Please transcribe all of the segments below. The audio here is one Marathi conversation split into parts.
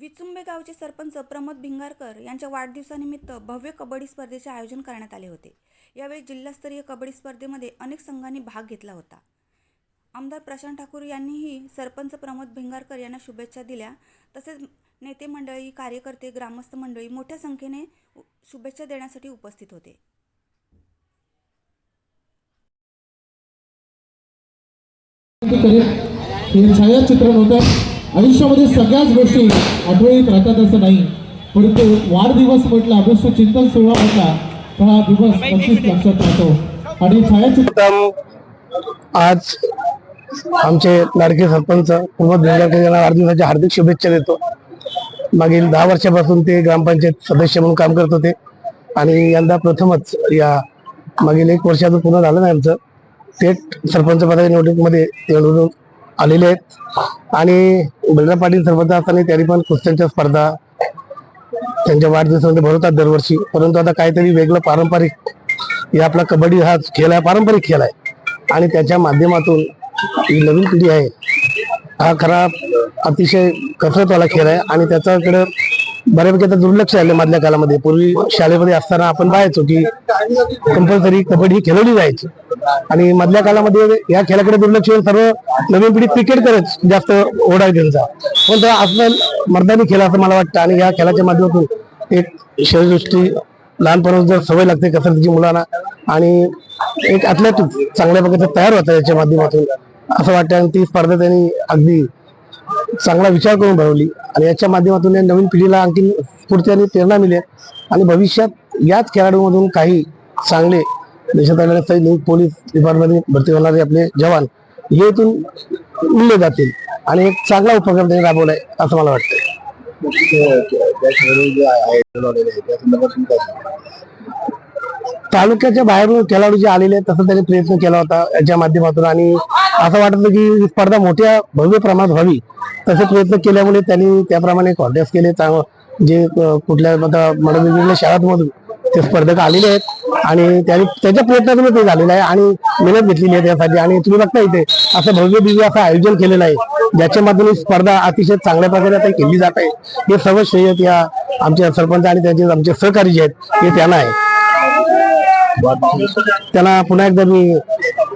विचुंबे गावचे सरपंच प्रमोद भिंगारकर यांच्या वाढदिवसानिमित्त भव्य कबड्डी स्पर्धेचे आयोजन करण्यात आले होते. यावेळी जिल्हास्तरीय कबड्डी स्पर्धेमध्ये अनेक संघांनी भाग घेतला होता. आमदार प्रशांत ठाकूर यांनीही सरपंच प्रमोद भिंगारकर यांना शुभेच्छा दिल्या. तसेच नेते मंडळी कार्यकर्ते ग्रामस्थ मंडळी मोठ्या संख्येने शुभेच्छा देण्यासाठी उपस्थित होते. हे छायाचित्रण होतं. आयुष्यामध्ये सगळ्याच गोष्टी आठवणीत राहतात असं नाही. परंतु वाढदिवस म्हटला अभ्यस्त चिंतन सोहळा म्हटला तर हा दिवस नक्कीच लक्षात राहतो. आणि छायाचित्र आज आमचे लाडके सरपंच प्रमोद भेंडरकर यांना वाढदिवसाच्या हार्दिक शुभेच्छा देतो. मागील दहा वर्षापासून ते ग्रामपंचायत सदस्य म्हणून काम करत होते. आणि यंदा प्रथमच या मागील एक वर्षाचं पूर्ण झालं नाही आमचं. थेट सरपंच पदाच्या निवडणुकीमध्ये ते निवडून आलेले आहेत. आणि बलराम पाटील सरपंच असताना त्यांनी पण कुस्त्यांच्या स्पर्धा त्यांच्या वाढदिवसामध्ये भरवतात दरवर्षी. परंतु आता काहीतरी वेगळं पारंपरिक हे आपला कबड्डी हा खेळ आहे पारंपरिक खेळ आहे. आणि त्याच्या माध्यमातून ही नवीन पिढी आहे. हा खरा अतिशय कसरतवाला खेळ आहे. आणि त्याच्याकडं बऱ्यापैकी आता दुर्लक्ष आले मधल्या काळामध्ये. पूर्वी शाळेमध्ये असताना आपण पाहायचो की कंपल्सरी कबड्डी ही खेळवली जायची. आणि मधल्या काळामध्ये या खेळाकडे दुर्लक्ष होऊन सर्व नवीन पिढी क्रिकेटकडेच जास्त ओढा आहे त्यांचा पण तो असं मर्दानी खेळ असं मला वाटतं. आणि या खेळाच्या माध्यमातून एक शरीरदृष्टी लहानपणापासून जर सवय लागते कसरतीची मुलांना आणि एक ॲथलेट चांगल्या प्रकारे तयार होतं याच्या माध्यमातून असं वाटतं. आणि ती स्पर्धा त्यांनी अगदी चांगला विचार करून भरवली आणि याच्या माध्यमातून या नवीन पिढीला आणखी स्फूर्ती आणि प्रेरणा मिळेल. आणि भविष्यात याच खेळाडूमधून काही चांगले देशात आलेले पोलीस डिपार्टमेंटमध्ये भरती होणारे आपले जवान हे इथून मिळले जातील. आणि एक चांगला उपक्रम त्यांनी राबवलाय असं मला वाटतं तालुक्याच्या बाहेरून खेळाडू जे आलेले आहेत तसं त्यांनी प्रयत्न केला होता याच्या माध्यमातून. आणि असं वाटत की ही स्पर्धा मोठ्या भव्य प्रमाणात व्हावी तसे प्रयत्न केल्यामुळे त्यांनी त्याप्रमाणे कॉन्टेस्ट केले. चांग- जे कुठल्या आता मला शाळांमधून ते स्पर्धक आलेले आहेत आणि त्यांनी त्याच्या प्रयत्नातून ते झालेलं आहे आणि मेहनत घेतलेली आहे त्यासाठी. आणि तुम्ही बघता इथे असं भव्य दिव्य असं आयोजन केलेलं आहे ज्याच्या माध्यमातून स्पर्धा अतिशय चांगल्या प्रकारे आता केली जात आहे. हे सर्व श्रेय या आमच्या सरपंच आणि त्यांचे आमचे सहकारी जे आहेत हे त्यांना आहे. त्यांना पुन्हा एकदा मी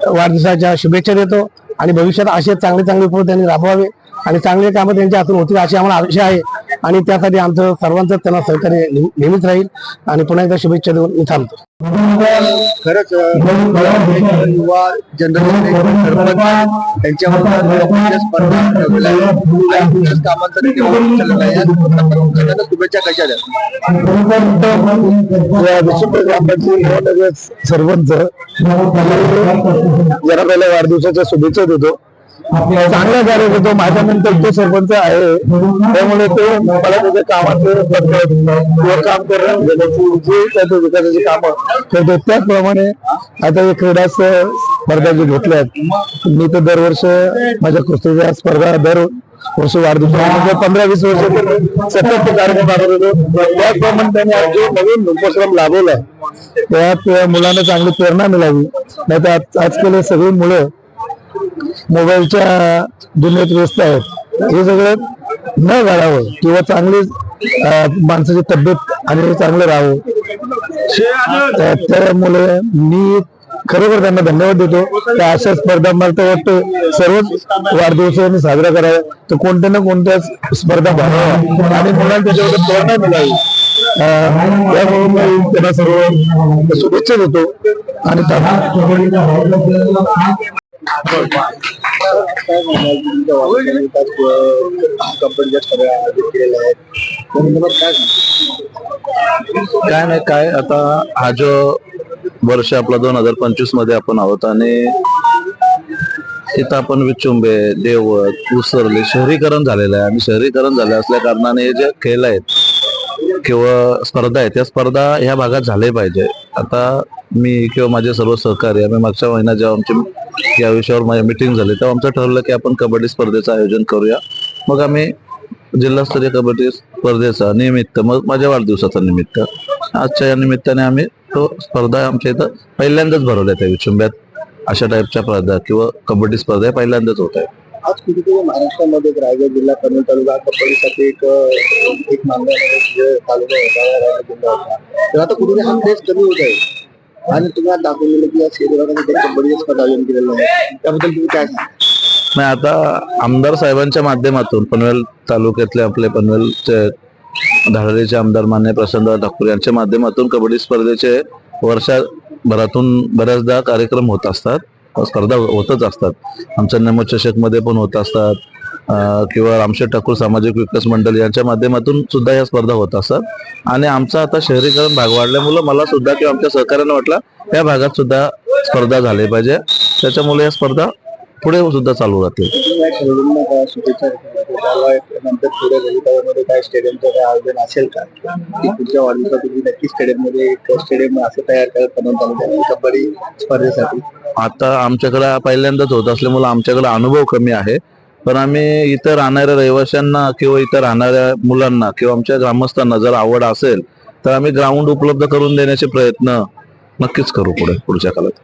वाढदिवसाच्या शुभेच्छा देतो आणि भविष्यात असे चांगले चांगले उपक्रम त्यांनी राबवावे आणि चांगले कामं त्यांच्या हातून होतील अशी आम्हाला अपेक्षा आहे. आणि त्यासाठी आमचं सर्वांचं त्यांना सहकार्य नेहमी- नेहमीच राहील. आणि पुन्हा एकदा शुभेच्छा देऊन मी थांबतो. खरंच युवा जनरेशन सरपंच त्यांच्यावर स्पर्धा कामांचा शुभेच्छा कशा द्या? सरपंच जरा पहिल्या वाढदिवसाच्या शुभेच्छा देतो. चांगला कार्य करतो माझ्यानंतर तो सरपंच आहे. त्यामुळे तो मला त्याच्या कामाचं किंवा काम करणं म्हणजे त्याच्या विकासाची कामं करतो त्याचप्रमाणे आता हे क्रीडा स्पर्धा जे घेतल्यात मी तर दरवर्ष माझ्या कुस्तीच्या स्पर्धा दर वर्ष वाढदिवस म्हणजे पंधरा वीस वर्ष सतत कार्यक्रम राबवत होतो. त्याचप्रमाणे त्यांनी आज जो नवीन उपक्रम लाभवलाय त्यात मुलांना चांगली प्रेरणा मिळावी. नाही तर आजकाल सगळी मुलं मोबाईलच्या दुनियेत व्यस्त आहेत. हे सगळं न घडावं किंवा चांगली माणसाची तब्येत आणि चांगलं राहावं. त्यामुळे मी खरोखर त्यांना धन्यवाद देतो. त्या अशा स्पर्धा मला तर वाटतं सर्वच वाढदिवसांनी साजरा करावा. तर कोणत्या ना कोणत्या स्पर्धा भराव्या आणि मुलांना त्याच्यावर प्रेरणा मिळावी. त्यामुळे मी त्यांना सर्व शुभेच्छा देतो. आणि त्यांना कंपनीच्या केलेल्या आहेत काय काय नाही काय आता हा जो वर्ष आपला दोन हजार पंचवीसमध्ये आपण आहोत आणि इथं आपण विचुंबे देवत उसरले शहरीकरण झालेलं आहे. आणि शहरीकरण झाले असल्या कारणाने हे जे खेळ आहेत किंवा स्पर्धा आहेत त्या स्पर्धा ह्या भागात झाले पाहिजे. आता मी किंवा माझे सर्व सहकारी आम्ही मागच्या महिन्यात जेव्हा आमची या विषयावर माझी मिटिंग झाली तेव्हा आमचं ठरलं की आपण कबड्डी स्पर्धेचं आयोजन करूया. मग आम्ही जिल्हास्तरीय कबड्डी स्पर्धेचा निमित्त मग माझ्या वाढदिवसाचा निमित्त आजच्या या निमित्ताने आम्ही तो स्पर्धा आमच्या इथं पहिल्यांदाच भरवल्या त्या विचुंब्यात. अशा टाईपच्या स्पर्धा किंवा कबड्डी स्पर्धा पहिल्यांदाच होत आहे आज कुठेतरी महाराष्ट्रामध्ये एक रायगड जिल्हा पनवेल तालुका कबड्डीसाठी एक एक मानण्यामध्ये तालुका होता रायगड जिल्हा होता. तर आता कुठेतरी हा क्रेज कमी होत आहे. आणि तुम्ही दाखवलेलं दाखवून दिलं की या शेतकऱ्यांमध्ये कबड्डीचे स्पर्धा आयोजन केलेलं आहे. त्याबद्दल तुम्ही काय सांगा नाही आता आमदार साहेबांच्या माध्यमातून पनवेल तालुक्यातले आपले पनवेलचे धाडलेचे आमदार मान्य प्रसन्न ठाकूर यांच्या माध्यमातून कबड्डी स्पर्धेचे वर्षभरातून बऱ्याचदा कार्यक्रम होत असतात. स्पर्धा होतच असतात. आमच्या नमचषकमध्ये पण होत असतात. किंवा रामशेठ ठाकूर सामाजिक विकास मंडळ यांच्या माध्यमातून सुद्धा या स्पर्धा होत असतात. आणि आमचा आता शहरीकरण भाग वाढल्यामुळं मला सुद्धा किंवा आमच्या सहकार्यानं वाटला या भागात सुद्धा स्पर्धा झाली पाहिजे. त्याच्यामुळे या स्पर्धा पुढे सुद्धा चालू राहतील. पुढे काय आयोजन असेल का पुढच्या तुम्ही नक्की स्टेडियममध्ये स्टेडियम तयार आता आमच्याकडे पहिल्यांदाच होत असल्यामुळे आमच्याकडे अनुभव कमी आहे. पण आम्ही इथं राहणाऱ्या रहिवाशांना किंवा इथं राहणाऱ्या मुलांना किंवा आमच्या ग्रामस्थांना जर आवड असेल तर आम्ही ग्राउंड उपलब्ध करून देण्याचे प्रयत्न नक्कीच करू पुढे पुढच्या काळात.